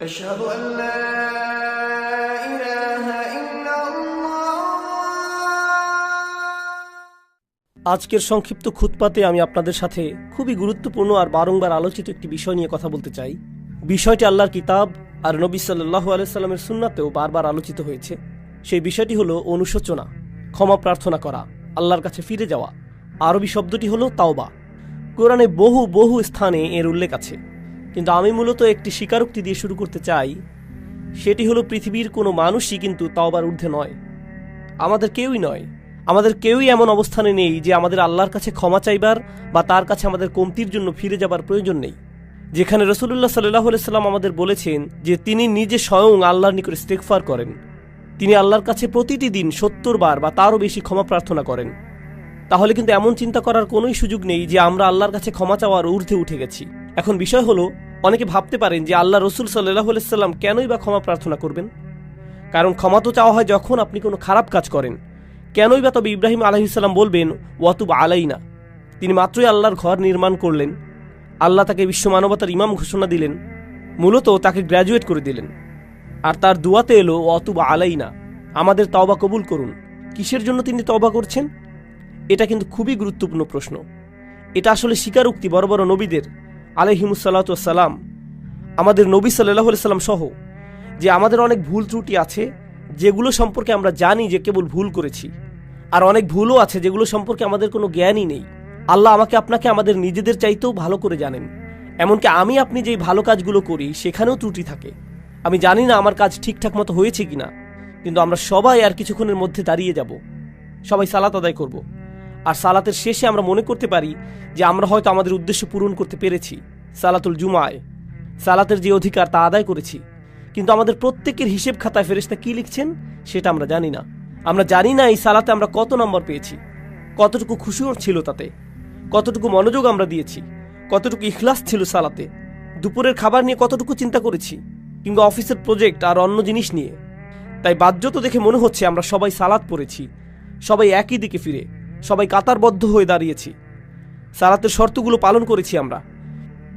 أشهد أن لا إله إلا الله আজকের সংক্ষিপ্ত খুতপাতে আমি আপনাদের সাথে খুবই গুরুত্বপূর্ণ আর বারংবার আলোচিত একটি বিষয় নিয়ে কথা বলতে চাই বিষয়টি আল্লাহর কিতাব আর নবী সাল্লাহু আলাইসাল্লামের সুন্নাতেও বারবার আলোচিত হয়েছে সেই বিষয়টি হলো অনুশোচনা ক্ষমা প্রার্থনা করা আল্লাহর কাছে ফিরে যাওয়া আরবি শব্দটি হলো তাওবা কোরআনে বহু বহু স্থানে এর উল্লেখ আছে কিন্তু আমি মূলত একটি স্বীকারোক্তি দিয়ে শুরু করতে চাই। সেটি হলো পৃথিবীর কোনো মানুষই কিন্তু তাওবার ঊর্ধ্বে নয়। আমাদের কেউই নয়। আমাদের কেউই এমন অবস্থানে নেই যে আমাদের আল্লাহর কাছে ক্ষমা চাইবার বা তার কাছে আমাদের কমতির জন্য ফিরে যাবার প্রয়োজন নেই। যেখানে রসুল্লাহ সাল্লাহ সাল্লাম আমাদের বলেছেন যে তিনি নিজে স্বয়ং আল্লাহর নিকট ইস্তেকফার করেন। তিনি আল্লাহর কাছে প্রতিটি দিন সত্তর বার বা তারও বেশি ক্ষমা প্রার্থনা করেন। তাহলে কিন্তু এমন চিন্তা করার কোনোই সুযোগ নেই যে আমরা আল্লাহর কাছে ক্ষমা চাওয়ার ঊর্ধ্বে উঠে গেছি। এখন বিষয় হলো অনেকে ভাবতে পারেন যে আল্লাহ রসুল সাল্লাহ সাল্লাম কেনই বা ক্ষমা প্রার্থনা করবেন? কারণ ক্ষমা তো চাওয়া হয় যখন আপনি কোনো খারাপ কাজ করেন। কেনই বা তবে ইব্রাহিম আলহিসাল্লাম বলবেন, ওয়াতুব আলাই না তিনি মাত্রই আল্লাহর ঘর নির্মাণ করলেন। আল্লাহ তাকে বিশ্ব মানবতার ইমাম ঘোষণা দিলেন। মূলত তাকে গ্র্যাজুয়েট করে দিলেন। আর তার দুয়াতে এলো অতুব আলাই না আমাদের তওবা কবুল করুন। কিসের জন্য তিনি তওবা করছেন? এটা কিন্তু খুবই গুরুত্বপূর্ণ প্রশ্ন। এটা আসলে স্বীকারোক্তি বড় বড় নবীদের। আলহিমুসাল্লাতাম আমাদের নবী সাল্লাহ সাল্লাম সহ যে আমাদের অনেক ভুল ত্রুটি আছে, যেগুলো সম্পর্কে আমরা জানি যে কেবল ভুল করেছি, আর অনেক ভুলও আছে যেগুলো সম্পর্কে আমাদের কোনো জ্ঞানই নেই। আল্লাহ আমাকে আপনাকে আমাদের নিজেদের চাইতেও ভালো করে জানেন, এমনকি আমি আপনি যেই ভালো কাজগুলো করি সেখানেও ত্রুটি থাকে। আমি জানি না আমার কাজ ঠিকঠাক মতো হয়েছে কিনা, কিন্তু আমরা সবাই আর কিছুক্ষণের মধ্যে দাঁড়িয়ে যাব। সবাই সালাত আদায় করব। আর সালাতের শেষে আমরা মনে করতে পারি যে আমরা হয়তো আমাদের উদ্দেশ্য পূরণ করতে পেরেছি, সালাতুল জুমায়। সালাতের যে অধিকার তা আদায় করেছি। কিন্তু আমাদের প্রত্যেকের হিসেব খাতায় ফেরেস্তা কি লিখছেন, সেটা আমরা জানি না। আমরা জানি না এই সালাতে আমরা কত নম্বর পেয়েছি। কতটুকু খুশি ছিল তাতে। কতটুকু মনোযোগ আমরা দিয়েছি। কতটুকু ইখলাস ছিল সালাতে। দুপুরের খাবার নিয়ে কতটুকু চিন্তা করেছি। কিংবা অফিসের প্রজেক্ট আর অন্য জিনিস নিয়ে। তাই বাহ্যত দেখে মনে হচ্ছে আমরা সবাই সালাত পড়েছি। সবাই একই দিকে ফিরে। সবাই কাতারবদ্ধ হয়ে দাঁড়িয়েছি। সালাতের শর্তগুলো পালন করেছি আমরা।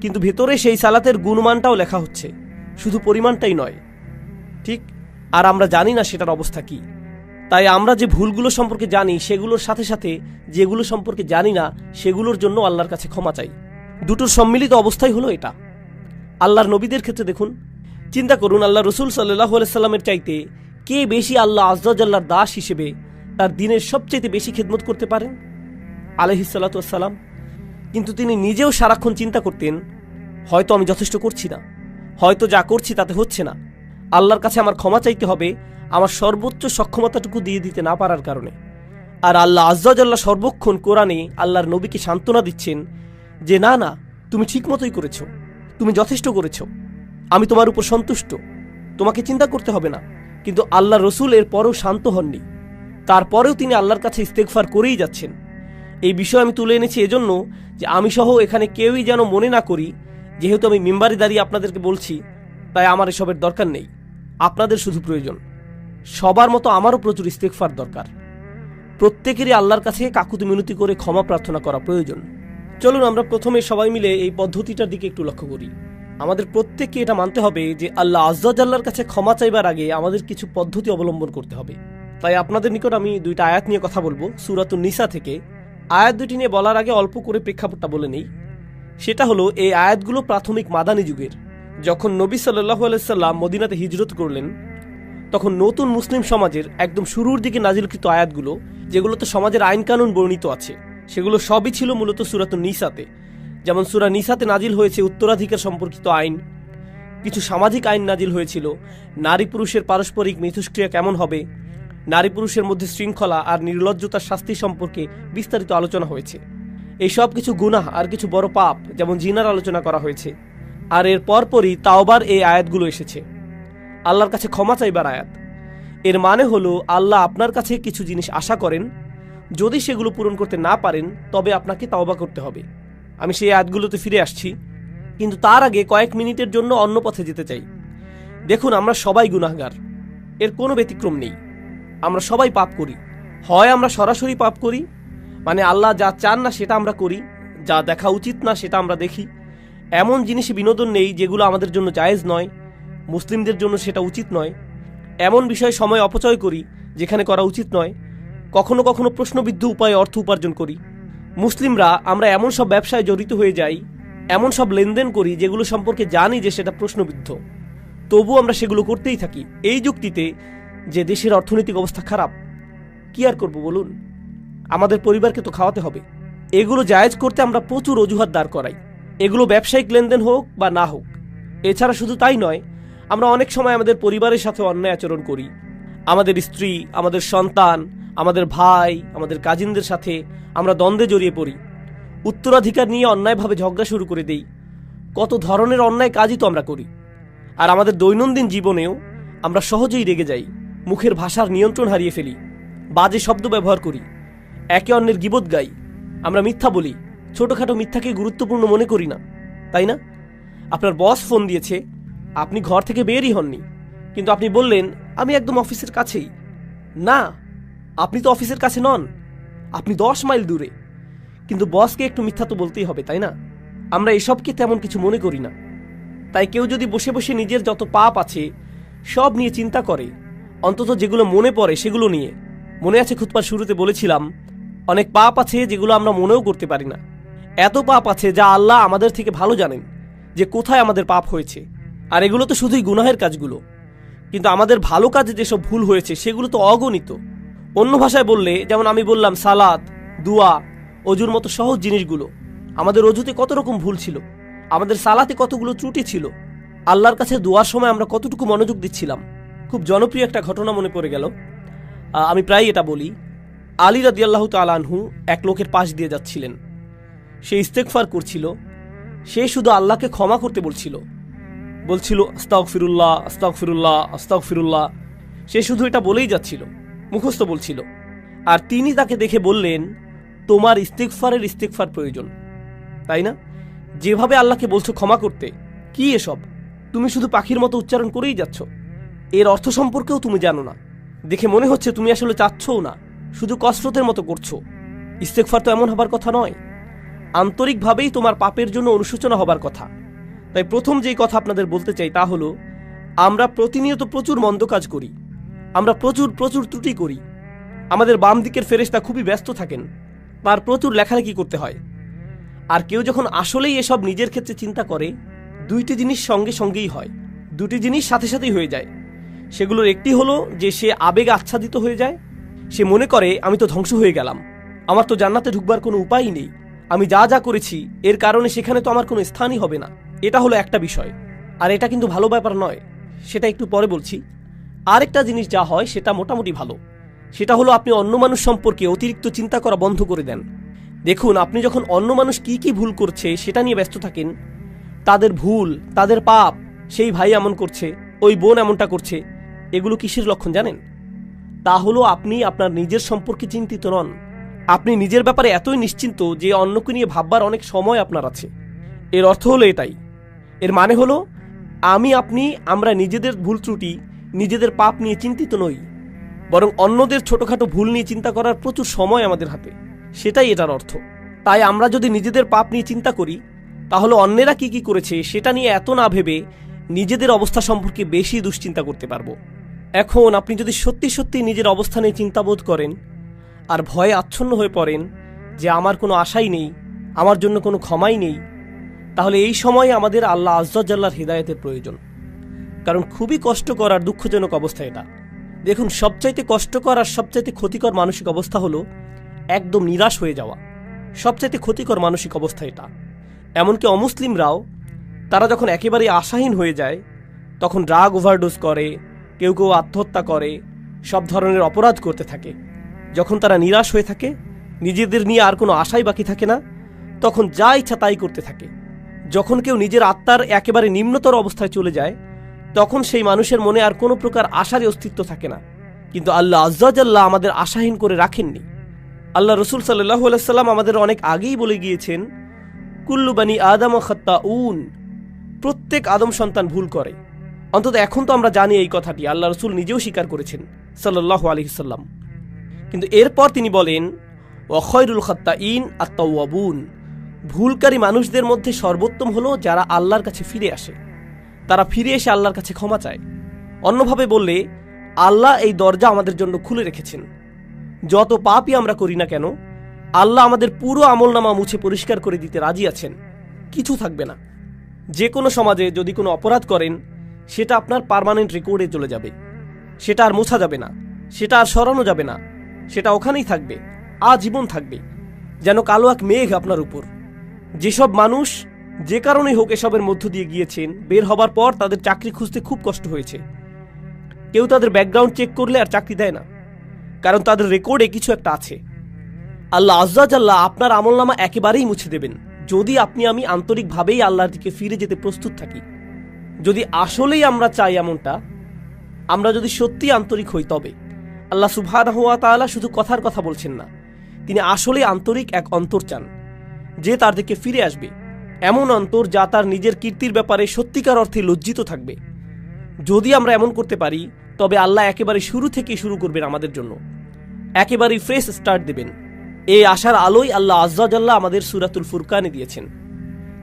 কিন্তু ভেতরে সেই সালাতের গুণমানটাও লেখা হচ্ছে। শুধু পরিমাণটাই নয়। ঠিক? আর আমরা জানি না সেটার অবস্থা কি। তাই আমরা যে ভুলগুলো সম্পর্কে জানি, সেগুলোর সাথে সাথে যেগুলো সম্পর্কে জানি না, সেগুলোর জন্য আল্লাহর কাছে ক্ষমা চাই। দুটোর সম্মিলিত অবস্থাই হলো এটা। আল্লাহর নবীদের ক্ষেত্রে দেখুন। চিন্তা করুন, আল্লাহ রসুল সাল্লাহ সাল্লামের চাইতে কে বেশি আল্লাহ আজ্লার দাস হিসেবে তার দিনের সবচাইতে বেশি খেদমত করতে পারেন? আলহিসাল্লাম কিন্তু তিনি নিজেও সারাক্ষণ চিন্তা করতেন, হয়তো আমি যথেষ্ট করছি না। হয়তো যা করছি তাতে হচ্ছে না। আল্লাহর কাছে আমার ক্ষমা চাইতে হবে, আমার সর্বোচ্চ সক্ষমতাটুকু দিয়ে দিতে না পারার কারণে। আর আল্লাহ আজ্লাহ সর্বক্ষণ কোরআনে আল্লাহর নবীকে সান্ত্বনা দিচ্ছেন যে, না না, তুমি ঠিক মতোই করেছ, তুমি যথেষ্ট করেছ। আমি তোমার উপর সন্তুষ্ট। তোমাকে চিন্তা করতে হবে না। কিন্তু আল্লাহ রসুল এর পরেও শান্ত হননি। তারপরেও তিনি আল্লাহর কাছে ইস্তেকফার করেই যাচ্ছেন। এই বিষয় আমি তুলে এনেছি এজন্য যে আমি সহ এখানে কেউই যেন মনে না করি, যেহেতু আমি মেম্বারে দাঁড়িয়ে আপনাদেরকে বলছি, তাই আমার এসবের দরকার নেই। আপনাদের শুধু প্রয়োজন, সবার মতো আমারও প্রচুর ইস্তেকফার দরকার। প্রত্যেকেরই আল্লাহর কাছে কাকুতি মিনতি করে ক্ষমা প্রার্থনা করা প্রয়োজন। চলুন আমরা প্রথমে সবাই মিলে এই পদ্ধতিটার দিকে একটু লক্ষ্য করি। আমাদের প্রত্যেককে এটা মানতে হবে যে আল্লাহ আজ্লাহর কাছে ক্ষমা চাইবার আগে আমাদের কিছু পদ্ধতি অবলম্বন করতে হবে। তাই আপনাদের নিকট আমি দুইটা আয়াত নিয়ে কথা বলব। সুরাতুন নিসা থেকে। আয়াত দুটি নিয়ে বলার আগে অল্প করে প্রেক্ষাপটটা বলে নেই। সেটা হলো, এই আয়াতগুলো প্রাথমিক মাদানী যুগের। যখন নবী সাল্লাহ আলাইসাল্লাম মদিনাতে হিজরত করলেন, তখন নতুন মুসলিম সমাজের একদম শুরুর দিকে নাজিলকৃত আয়াতগুলো, যেগুলোতে সমাজের আইন কানুন বর্ণিত আছে, সেগুলো সবই ছিল মূলত সুরাত নিসাতে। যেমন সুরা নিসাতে নাজিল হয়েছে উত্তরাধিকার সম্পর্কিত আইন, কিছু সামাজিক আইন নাজিল হয়েছিল, নারী পুরুষের পারস্পরিক মিথস্ক্রিয়া কেমন হবে নারী পুরুষের মধ্যে শৃঙ্খলা আর নির্লজ্জতার শাস্তি সম্পর্কে বিস্তারিত আলোচনা হয়েছে। এই সব কিছু গুনাহ আর কিছু বড় পাপ, যেমন জিনার আলোচনা করা হয়েছে। আর এর পরপরই তাওবার এই আয়াতগুলো এসেছে। আল্লাহর কাছে ক্ষমা চাইবার আয়াত। এর মানে হলো, আল্লাহ আপনার কাছে কিছু জিনিস আশা করেন। যদি সেগুলো পূরণ করতে না পারেন, তবে আপনাকে তাওবা করতে হবে। আমি সেই আয়াতগুলোতে ফিরে আসছি। কিন্তু তার আগে কয়েক মিনিটের জন্য অন্য পথে যেতে চাই। দেখুন, আমরা সবাই গুনাহগার। এর কোনো ব্যতিক্রম নেই। আমরা সবাই পাপ করি। হয় আমরা সরাসরি পাপ করি মানে আল্লাহ যা চান না সেটা আমরা করি, যা দেখা উচিত না সেটা আমরা দেখি। এমন জিনিসে বিনোদন নেই যেগুলো আমাদের জন্য জায়েজ নয়, মুসলিমদের জন্য সেটা উচিত নয়। এমন বিষয়ে সময় অপচয় করি যেখানে করা উচিত নয়। কখনো কখনো প্রশ্নবিদ্ধ উপায়ে অর্থ উপার্জন করি। মুসলিমরা আমরা এমন সব ব্যবসায় জড়িত হয়ে যাই, এমন সব লেনদেন করি যেগুলো সম্পর্কে জানি যে সেটা প্রশ্নবিদ্ধ। তবু আমরা সেগুলো করতেই থাকি। এই যুক্তিতে যে দেশের অর্থনৈতিক অবস্থা খারাপ, কি আর করব বলুন? আমাদের পরিবারকে তো খাওয়াতে হবে। এগুলো জায়েজ করতে আমরা প্রচুর অজুহাত দাঁড় করাই। এগুলো ব্যবসায়িক লেনদেন হোক বা না হোক, এছাড়া শুধু তাই নয়, আমরা অনেক সময় আমাদের পরিবারের সাথে অন্যায় আচরণ করি। আমাদের স্ত্রী, আমাদের সন্তান, আমাদের ভাই, আমাদের কাজিনদের সাথে আমরা দ্বন্দ্বে জড়িয়ে পড়ি। উত্তরাধিকার নিয়ে অন্যায়ভাবে ঝগড়া শুরু করে দেই। কত ধরনের অন্যায় কাজই তো আমরা করি। আর আমাদের দৈনন্দিন জীবনেও আমরা সহজেই রেগে যাই। মুখের ভাষার নিয়ন্ত্রণ হারিয়ে ফেলি। বাজে শব্দ ব্যবহার করি। একে অন্যের গিবত গাই। আমরা মিথ্যা বলি। ছোটোখাটো মিথ্যাকে গুরুত্বপূর্ণ মনে করি না। তাই না? আপনার বস ফোন দিয়েছে। আপনি ঘর থেকে বেরই হননি। কিন্তু আপনি বললেন, আমি একদম অফিসের কাছেই। না, আপনি তো অফিসের কাছে নন। আপনি দশ মাইল দূরে। কিন্তু বসকে একটু মিথ্যা তো বলতেই হবে, তাই না? আমরা এসবকে তেমন কিছু মনে করি না। তাই কেউ যদি বসে বসে নিজের যত পাপ আছে, সব নিয়ে চিন্তা করে। অন্তত যেগুলো মনে পড়ে সেগুলো নিয়ে। মনে আছে খুতপার শুরুতে বলেছিলাম, অনেক পাপ আছে যেগুলো আমরা মনেও করতে পারি না। এত পাপ আছে যা আল্লাহ আমাদের থেকে ভালো জানেন যে কোথায় আমাদের পাপ হয়েছে। আর এগুলো তো শুধুই গুনাহের কাজগুলো। কিন্তু আমাদের ভালো কাজে যেসব ভুল হয়েছে সেগুলো তো অগণিত। অন্য ভাষায় বললে, যেমন আমি বললাম সালাদ দুয়া, অজুর মতো সহজ জিনিসগুলো। আমাদের অজুতে কত রকম ভুল ছিল। আমাদের সালাতে কতগুলো ত্রুটি ছিল। আল্লাহর কাছে দোয়ার সময় আমরা কতটুকু মনোযোগ দিচ্ছিলাম। খুব জনপ্রিয় একটা ঘটনা মনে পড়ে গেল। আমি প্রায় এটা বলি। আলী রাদিয়াল্লাহু তালানহু এক লোকের পাশ দিয়ে যাচ্ছিলেন। সে ইস্তেকফার করছিল। সে শুধু আল্লাহকে ক্ষমা করতে বলছিল। বলছিল আস্তাক ফিরুল্লাহ আস্তাক ফিরুল্লাহ আস্তাক ফিরুল্লাহ সে শুধু এটা বলেই যাচ্ছিল, মুখস্থ বলছিল। আর তিনি তাকে দেখে বললেন, তোমার ইস্তেকফারের ইস্তেকফার প্রয়োজন। তাই না? যেভাবে আল্লাহকে বলছো ক্ষমা করতে, কি এসব? তুমি শুধু পাখির মতো উচ্চারণ করেই যাচ্ছ। এর অর্থ সম্পর্কেও তুমি জানো না। দেখে মনে হচ্ছে তুমি আসলে চাচ্ছও না, শুধু কসরতের মতো করছ। ইস্তেকফার তো এমন হবার কথা নয়। আন্তরিকভাবেই তোমার পাপের জন্য অনুশোচনা হবার কথা। তাই প্রথম যেই কথা আপনাদের বলতে চাই তা হলো, আমরা প্রতিনিয়ত প্রচুর মন্দ কাজ করি। আমরা প্রচুর প্রচুর ত্রুটি করি। আমাদের বাম দিকের ফেরেশতা খুবই ব্যস্ত থাকেন। তার প্রচুর লেখালেখি করতে হয়। আর কেউ যখন আসলেই এসব নিজের ক্ষেত্রে চিন্তা করে, দুইটি জিনিস সঙ্গে সঙ্গেই হয়। দুটি জিনিস সাথে সাথেই হয়ে যায়। সেগুলোর একটি হলো যে সে আবেগ আচ্ছাদিত হয়ে যায়। সে মনে করে, আমি তো ধ্বংস হয়ে গেলাম। আমার তো জান্নাতে ঢুকবার কোনো উপায়ই নেই। আমি যা যা করেছি, এর কারণে সেখানে তো আমার কোনো স্থানই হবে না। এটা হলো একটা বিষয়। আর এটা কিন্তু ভালো ব্যাপার নয়। সেটা একটু পরে বলছি। আরেকটা জিনিস যা হয়, সেটা মোটামুটি ভালো। সেটা হলো আপনি অন্য মানুষ সম্পর্কে অতিরিক্ত চিন্তা করা বন্ধ করে দেন। দেখুন, আপনি যখন অন্য মানুষ কি কি ভুল করছে, সেটা নিয়ে ব্যস্ত থাকেন। তাদের ভুল, তাদের পাপ, সেই ভাই এমন করছে, ওই বোন এমনটা করছে। এগুলো কিসের লক্ষণ জানেন? তা হলো আপনি আপনার নিজের সম্পর্কে চিন্তিত নন। আপনি নিজের ব্যাপারে এতই নিশ্চিন্ত যে অন্যকে নিয়ে ভাববার অনেক সময় আপনার আছে। এর অর্থ হলো এটাই। এর মানে হলো, আমি, আপনি, আমরা নিজেদের ভুল ত্রুটি, নিজেদের পাপ নিয়ে চিন্তিত নই। বরং অন্যদের ছোটখাটো ভুল নিয়ে চিন্তা করার প্রচুর সময় আমাদের হাতে। সেটাই এটার অর্থ। তাই আমরা যদি নিজেদের পাপ নিয়ে চিন্তা করি, তাহলে অন্যেরা কি কি করেছে সেটা নিয়ে এত না ভেবে নিজেদের অবস্থা সম্পর্কে বেশি দুশ্চিন্তা করতে পারব। এখন আপনি যদি সত্যি সত্যি নিজের অবস্থানে চিন্তাবোধ করেন আর ভয়ে আচ্ছন্ন হয়ে পড়েন যে আমার কোনো আশাই নেই, আমার জন্য কোনো ক্ষমাই নেই, তাহলে এই সময়ে আমাদের আল্লাহ আজ্জাল্লাহর হৃদায়তের প্রয়োজন। কারণ খুবই কষ্টকর আর দুঃখজনক অবস্থা এটা। দেখুন, সবচাইতে কষ্টকর আর সবচাইতে ক্ষতিকর মানসিক অবস্থা হলো একদম নিরাশ হয়ে যাওয়া। সবচাইতে ক্ষতিকর মানসিক অবস্থা এটা। এমনকি অমুসলিমরাও, তারা যখন একেবারে আশাহীন হয়ে যায়, তখন ড্রাগ ওভারডোজ করে কেউ কেউ আত্মহত্যা করে, সব ধরনের অপরাধ করতে থাকে। যখন তারা নিরাশ হয়ে থাকে, নিজেদের নিয়ে আর কোনো আশাই বাকি থাকে না, তখন যা ইচ্ছা তাই করতে থাকে। যখন কেউ নিজের আত্মার একেবারে নিম্নতর অবস্থায় চলে যায়, তখন সেই মানুষের মনে আর কোনো প্রকার আশারই অস্তিত্ব থাকে না। কিন্তু আল্লাহ আজ্জাজাল্লাহ আমাদের আশাহীন করে রাখেননি। আল্লাহ রসুল সাল্লাহ সাল্লাম আমাদের অনেক আগেই বলে গিয়েছেন, কুল্লু বানি আদম খত্তা উন প্রত্যেক আদম সন্তান ভুল করে। অন্তত এখন তো আমরা জানি এই কথাটি, আল্লাহ রসুল নিজেও স্বীকার করেছেন সাল্লাহ আলহিসাল্লাম কিন্তু এরপর তিনি বলেন অখয়রুল খত্তা ইন আত্মাউয়াবুন ভুলকারী মানুষদের মধ্যে সর্বোত্তম হলো যারা আল্লাহর কাছে ফিরে আসে। তারা ফিরে এসে আল্লাহর কাছে ক্ষমা চায়। অন্যভাবে বললে, আল্লাহ এই দরজা আমাদের জন্য খুলে রেখেছেন। যত পাপই আমরা করি না কেন, আল্লাহ আমাদের পুরো আমলনামা মুছে পরিষ্কার করে দিতে রাজি আছেন। কিছু থাকবে না। যে কোনো সমাজে যদি কোনো অপরাধ করেন সেটা আপনার পার্মানেন্ট রেকর্ডে চলে যাবে। সেটা আর মোছা যাবে না। সেটা আর সরানো যাবে না। সেটা ওখানেই থাকবে, আজীবন থাকবে। যেন কালো এক মেঘ আপনার উপর। যেসব মানুষ যে কারণেই হোক এসবের মধ্য দিয়ে গিয়েছেন, বের হবার পর তাদের চাকরি খুঁজতে খুব কষ্ট হয়েছে। কেউ তাদের ব্যাকগ্রাউন্ড চেক করলে আর চাকরি দেয় না। কারণ তাদের রেকর্ডে কিছু একটা আছে। আল্লাহ আজ্লাহ আপনার আমলনামা একেবারেই মুছে দেবেন। যদি আপনি আমি আন্তরিকভাবেই আল্লাহর দিকে ফিরে যেতে প্রস্তুত থাকি। যদি আসলেই আমরা চাই এমনটা, আমরা যদি সত্যি আন্তরিক হই তবে। আল্লাহ সুবহানাহু হুয়া তাআলা শুধু কথার কথা বলছেন না, তিনি আসলেই আন্তরিক এক অন্তর চান, যে তার দিকে ফিরে আসবে। এমন অন্তর যা তার নিজের কীর্তির ব্যাপারে সত্যিকার অর্থে লজ্জিত থাকবে। যদি আমরা এমন করতে পারি, তবে আল্লাহ একেবারে শুরু থেকে শুরু করবেন আমাদের জন্য। একেবারেই ফ্রেশ স্টার্ট দেবেন। এই আশার আলোই আল্লাহ আজ্জাজাল্লাহ আমাদের সুরাতুল ফুরকানে দিয়েছেন।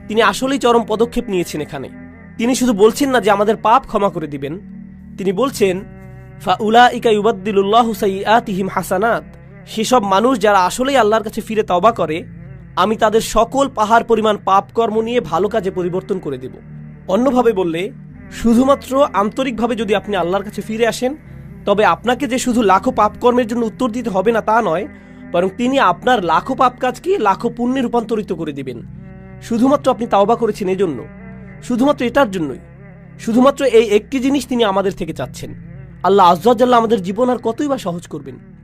তিনি আসলেই চরম পদক্ষেপ নিয়েছেন এখানে। তিনি শুধু বলছেন না যে আমাদের পাপ ক্ষমা করে দিবেন। তিনি বলছেন ফাউলা ইকা ইউবাদ্দিলুল্লাহ সাইয়াতিহিম হাসানাত। সেসব মানুষ যারা আসলেই আল্লাহর কাছে ফিরে তবা করে, আমি তাদের সকল পাহাড় পরিমাণ পাপ কর্ম নিয়ে ভালো কাজে পরিবর্তন করে দেব। অন্যভাবে বললে, শুধুমাত্র আন্তরিকভাবে যদি আপনি আল্লাহর কাছে ফিরে আসেন, তবে আপনাকে যে শুধু লাখো পাপ কর্মের জন্য উত্তর দিতে হবে না তা নয়, বরং তিনি আপনার লাখো পাপ কাজকে লাখো পুণ্যে রূপান্তরিত করে দিবেন। শুধুমাত্র আপনি তাওবা করেছেন এজন্য। শুধুমাত্র এটার জন্যই। শুধুমাত্র এই একটি জিনিস তিনি আমাদের থেকে চাচ্ছেন। আল্লাহ আজ্জাল্লাহ আমাদের জীবন আর কতই বা সহজ করবেন।